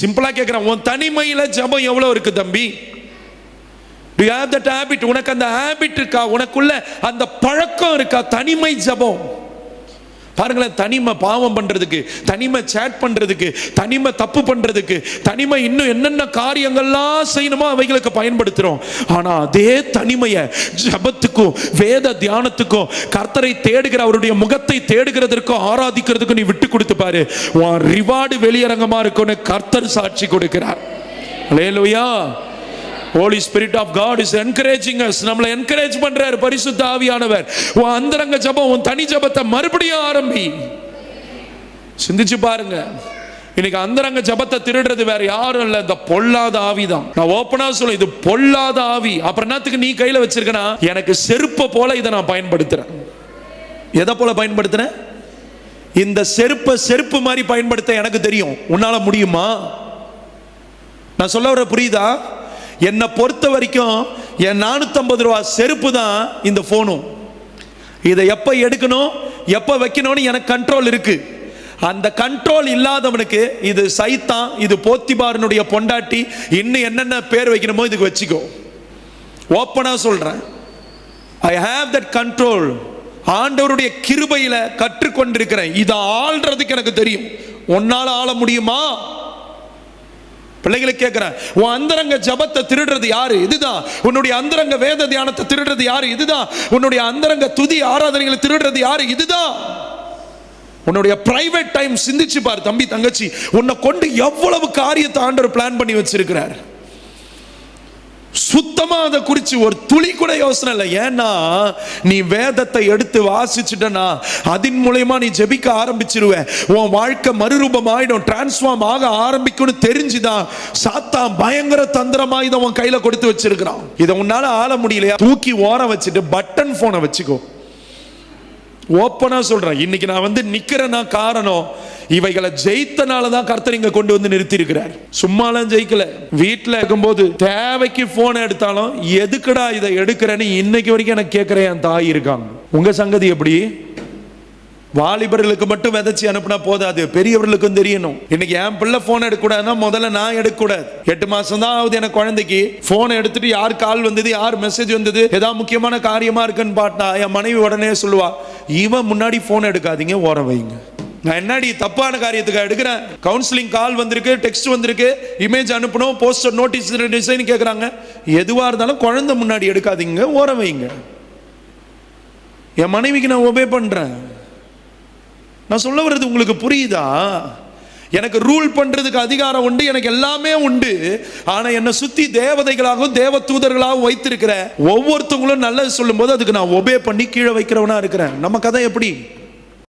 சிம்பிளா கேட்கிறேன் உன் தனிமையில ஜெபம் எவ்வளவு இருக்கு தம்பி? டு ஹேவ் தட் ஹேபிட் உனக்கு அந்த ஹேபிட் இருக்கா? உனக்குள்ள அந்த பழக்கம் இருக்கா? தனிமை ஜெபம். பாருங்களேன் தனிமை பாவம் பண்ணுறதுக்கு தனிமை சேட் பண்ணுறதுக்கு தனிமை தப்பு பண்ணுறதுக்கு தனிமை இன்னும் என்னென்ன காரியங்கள்லாம் செய்யணுமோ அவைகளுக்கு பயன்படுத்துகிறோம் ஆனால் அதே தனிமையை ஜபத்துக்கும் வேத தியானத்துக்கும் கர்த்தரை தேடுகிற அவருடைய முகத்தை தேடுகிறதற்கும் ஆராதிக்கிறதுக்கும் நீ விட்டு கொடுத்து பாரு. உன் ரிவார்டு வெளியரங்கமாக இருக்கும்னு கர்த்தர் சாட்சி கொடுக்கிறார். லேலுயா holy spirit of God is encouraging us நம்மளை என்கரேஜ் பண்றாரு பரிசுத்த ஆவியானவர். உன் அந்தரங்க ஜபம் உன் தனி ஜபத்தை மறுபடியும் ஆரம்பி. சிந்திச்சு பாருங்க. இன்னைக்கு அந்தரங்க ஜபத்தை திருடுறது வேற யாரும் இல்ல. இந்த பொல்லாத ஆவி தான் நான் ஓப்பனா சொல்ல இது பொல்லாத ஆவி. அப்புறம் என்னத்துக்கு நீ கையில வச்சிருக்கனா எனக்கு செருப்பை போல இதை நான் பயன்படுத்துறேன். எதை போல பயன்படுத்துறேன்? இந்த செருப்பை செருப்பு மாதிரி பயன்படுத்த எனக்கு தெரியும். உன்னால முடியுமா? நான் சொல்ல வர புரியுதா? என்னை பொறுத்த வரைக்கும் என் நானூற்றம்பது ரூபா செருப்பு தான் இந்த ஃபோனும் இதை எப்போ எடுக்கணும் எப்போ வைக்கணும்னு எனக்கு கண்ட்ரோல் இருக்கு. அந்த கண்ட்ரோல் இல்லாதவனுக்கு இது சைத்தான் இது போத்திபாரனுடைய பொண்டாட்டி இன்னும் என்னென்ன பேர் வைக்கணுமோ இதுக்கு வச்சுக்கோ. ஓப்பனாக சொல்கிறேன் ஐ ஹாவ் தட் கண்ட்ரோல் ஆண்டவருடைய கிருபையில் கற்றுக்கொண்டிருக்கிறேன். இதை ஆள்றதுக்கு எனக்கு தெரியும். உன்னால் ஆள முடியுமா? பிள்ளைகளை கேட்கிறேன் உன் அந்தரங்க ஜபத்தை திருடுறது யாரு? இதுதான் உன்னுடைய அந்தரங்க வேத தியானத்தை திருடுறது யாரு? இதுதான் உன்னுடைய அந்தரங்க துதி ஆராதனைகளை திருடுறது யாரு? இதுதான் உன்னுடைய பிரைவேட் டைம் சிந்திச்சு பாரு தம்பி தங்கச்சி. உன்னை கொண்டு எவ்வளவு காரியத்தை ஆண்டவர் பிளான் பண்ணி வச்சிருக்கிறார். சுத்தமா அதை குறிச்சு ஒரு துளி கூட யோசனை இல்லை. ஏன்னா நீ வேதத்தை எடுத்து வாசிச்சுட்டனா அதன் மூலயமா நீ ஜெபிக்க ஆரம்பிச்சிருவ. உன் வாழ்க்கை மறுரூபம் ஆயிடும் டிரான்ஸ்ஃபார்ம் ஆக ஆரம்பிக்கும்னு தெரிஞ்சுதான் சாத்தா பயங்கர தந்திரமா இதை உன் கையில கொடுத்து வச்சிருக்கிறான். இதை உன்னால ஆள முடியலையா? தூக்கி ஓரம் வச்சுட்டு பட்டன் போனை வச்சுக்கோ. ஓப்பனா சொல்றேன். இன்னைக்கு நான் வந்து நிக்கிறேன்னா காரணம் இவைகளை ஜெயித்தனால தான் கர்த்தர் இங்க கொண்டு வந்து நிறுத்தி இருக்கிறார் சும்மாலாம் ஜெயிக்கல. வீட்டில் இருக்கும்போது தேவைக்கு போன் எடுத்தாலும் எதுக்குடா இதை எடுக்கிறேன்னு இன்னைக்கு வரைக்கும் எனக்கு கேட்கிறேன் என் தாய் இருக்காங்க. உங்க சங்கதி எப்படி? வாலிபர்களுக்கு மட்டும் விதைச்சி அனுப்புனா போதாது. பெரியவர்களுக்கும் தெரியணும். இன்னைக்கு என் பிள்ளை போன் எடுக்கக்கூடாதுன்னா முதல்ல நான் எடுக்கக்கூடாது. எட்டு மாசம் தான் ஆகுது எனக்கு குழந்தைக்கு. போனை எடுத்துட்டு யார் கால் வந்தது யார் மெசேஜ் வந்தது ஏதாவது முக்கியமான காரியமா இருக்குன்னு பாட்டா என் மனைவி உடனே சொல்லுவா இவன் முன்னாடி போன் எடுக்காதீங்க ஓரம் வைங்க. நான் என்னடி தப்பான காரியத்துக்கு எடுக்கிறேன்? கவுன்சிலிங் கால் வந்திருக்கு டெக்ஸ்ட் வந்திருக்கு இமேஜ் அனுப்பணும் போஸ்டர் நோட்டீஸ் டிசைன் கேட்குறாங்க எதுவாக இருந்தாலும் குழந்தை முன்னாடி எடுக்காதீங்க ஓரம் வைங்க. என் மனைவிக்கு நான் ஒபே பண்ணுறேன் நான் சொல்ல வர்றது உங்களுக்கு புரியுதா? எனக்கு ரூல் பண்ணுறதுக்கு அதிகாரம் உண்டு எனக்கு எல்லாமே உண்டு. ஆனால் என்னை சுற்றி தேவதைகளாகவும் தேவ தூதர்களாகவும் வைத்திருக்கிற ஒவ்வொருத்தவங்களும் நல்லது சொல்லும்போது அதுக்கு நான் ஒபே பண்ணி கீழே வைக்கிறவனா இருக்கிறேன். நம்ம கதை எப்படி?